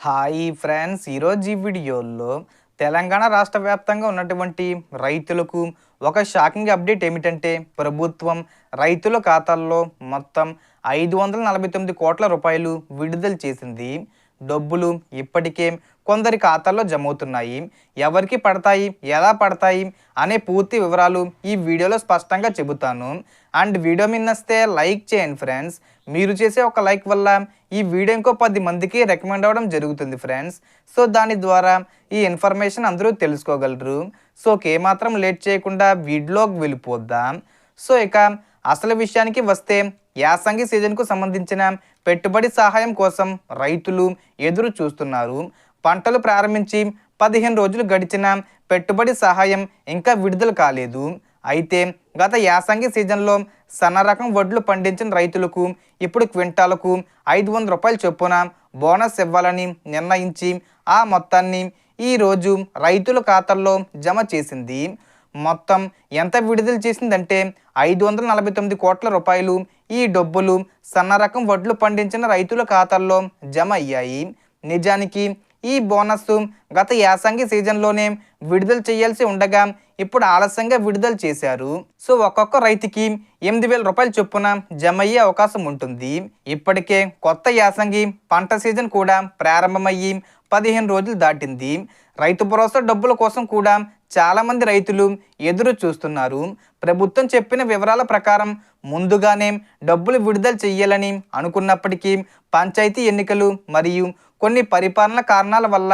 Hi friends ఈరోజు ఈ వీడియోలో తెలంగాణ రాష్ట్ర వ్యాప్తంగా ఉన్నటువంటి రైతులకు ఒక షాకింగ్ అప్డేట్ ఏమిటంటే ప్రభుత్వం రైతుల ఖాతాల్లో మొత్తం ఐదు వందల నలభై తొమ్మిది కోట్ల రూపాయలు విడుదల చేసింది. డబ్బులు ఇప్పటికే కొందరి ఖాతాల్లో జమ అవుతున్నాయి ఎవరికి పడతాయి? ఎలా పడతాయి? అనే పూర్తి వివరాలు ఈ వీడియోలో స్పష్టంగా చెబుతాను. అండ్ వీడియో మిన్నస్తే లైక్ చేయండి ఫ్రెండ్స్. మీరు చేసే ఒక లైక్ వల్ల ఈ వీడియో ఇంకో పది మందికి రికమెండ్ అవ్వడం జరుగుతుంది ఫ్రెండ్స్. సో దాని ద్వారా ఈ ఇన్ఫర్మేషన్ అందరూ తెలుసుకోగలరు. సో ఏమాత్రం లేట్ చేయకుండా వీడియోకి వెళ్ళిపోద్దాం. సో ఇక అసలు విషయానికి వస్తే యాసంగి సీజన్కు సంబంధించిన పెట్టుబడి సహాయం కోసం రైతులు ఎదురు చూస్తున్నారు. పంటలు ప్రారంభించి పదిహేను రోజులు గడిచిన పెట్టుబడి సహాయం ఇంకా విడుదల కాలేదు. అయితే గత యాసంగి సీజన్లో సన్న రకం వడ్లు పండించిన రైతులకు ఇప్పుడు క్వింటాలకు ఐదు వందల రూపాయల చొప్పున బోనస్ ఇవ్వాలని నిర్ణయించి ఆ మొత్తాన్ని ఈరోజు రైతుల ఖాతాల్లో జమ చేసింది. మొత్తం ఎంత విడుదల చేసిందంటే ఐదు వందల నలభై తొమ్మిది కోట్ల రూపాయలు ఈ డబ్బులు సన్న రకం వడ్లు పండించిన రైతుల ఖాతాల్లో జమ అయ్యాయి. నిజానికి ఈ బోనస్ గత యాసంగి సీజన్లోనే విడుదల చేయాల్సి ఉండగా ఇప్పుడు ఆలస్యంగా విడుదల చేశారు. సో ఒక్కొక్క రైతుకి ఎనిమిది వేల రూపాయల చొప్పున జమ అయ్యే అవకాశం ఉంటుంది. ఇప్పటికే కొత్త యాసంగి పంట సీజన్ కూడా ప్రారంభమయ్యి పదిహేను రోజులు దాటింది. రైతు భరోసా డబ్బుల కోసం కూడా చాలామంది రైతులు ఎదురు చూస్తున్నారు. ప్రభుత్వం చెప్పిన వివరాల ప్రకారం ముందుగానే డబ్బులు విడుదల చెయ్యాలని అనుకున్నప్పటికీ పంచాయతీ ఎన్నికలు మరియు కొన్ని పరిపాలన కారణాల వల్ల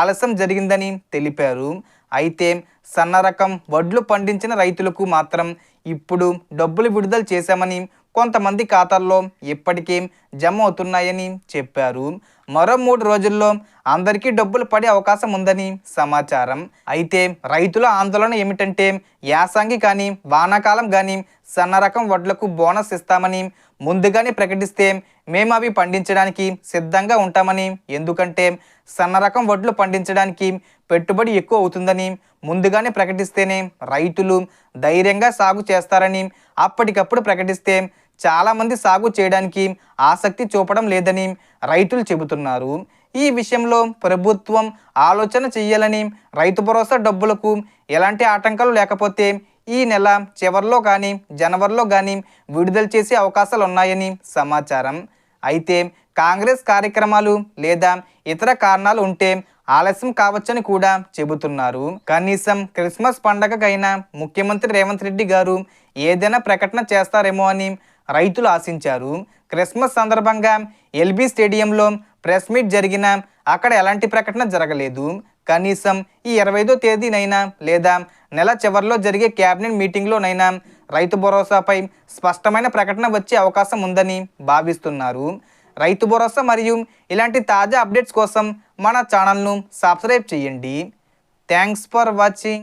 ఆలస్యం జరిగిందని తెలిపారు. అయితే సన్న రకం వడ్లు పండించిన రైతులకు మాత్రం ఇప్పుడు డబ్బులు విడుదల చేశామని కొంతమంది ఖాతాల్లో ఇప్పటికే జమ అవుతున్నాయని చెప్పారు. మరో మూడు రోజుల్లో అందరికీ డబ్బులు పడే అవకాశం ఉందని సమాచారం. అయితే రైతుల ఆందోళన ఏమిటంటే యాసంగి కానీ వానాకాలం కానీ సన్న రకం వడ్లకు బోనస్ ఇస్తామని ముందుగానే ప్రకటిస్తే మేము అవి పండించడానికి సిద్ధంగా ఉంటామని ఎందుకంటే సన్న రకం వడ్లు పండించడానికి పెట్టుబడి ఎక్కువ అవుతుందని ముందుగానే ప్రకటిస్తేనే రైతులు ధైర్యంగా సాగు చేస్తారని అప్పటికప్పుడు ప్రకటిస్తే చాలామంది సాగు చేయడానికి ఆసక్తి చూపడం లేదని రైతులు చెబుతున్నారు. ఈ విషయంలో ప్రభుత్వం ఆలోచన చేయాలని రైతు భరోసా డబ్బులకు ఎలాంటి ఆటంకాలు లేకపోతే ఈ నెల చివరిలో కానీ జనవరిలో కానీ విడుదల చేసే అవకాశాలు ఉన్నాయని సమాచారం. అయితే కాంగ్రెస్ కార్యక్రమాలు లేదా ఇతర కారణాలు ఉంటే ఆలస్యం కావచ్చని కూడా చెబుతున్నారు. కనీసం క్రిస్మస్ పండగకైనా ముఖ్యమంత్రి రేవంత్ రెడ్డి గారు ఏదైనా ప్రకటన చేస్తారేమో అని రైతులు ఆశించారు. క్రిస్మస్ సందర్భంగా ఎల్బీ స్టేడియంలో ప్రెస్ మీట్ జరిగిన అక్కడ ఎలాంటి ప్రకటన జరగలేదు. కనీసం ఈ ఇరవై ఐదో తేదీనైనా లేదా నెల చివరిలో జరిగే క్యాబినెట్ మీటింగ్లోనైనా రైతు భరోసాపై స్పష్టమైన ప్రకటన వచ్చే అవకాశం ఉందని భావిస్తున్నారు. రైతు భరోసా మరియు ఇలాంటి తాజా అప్డేట్స్ కోసం మన ఛానల్ను సబ్స్క్రైబ్ చేయండి. Thanks for watching.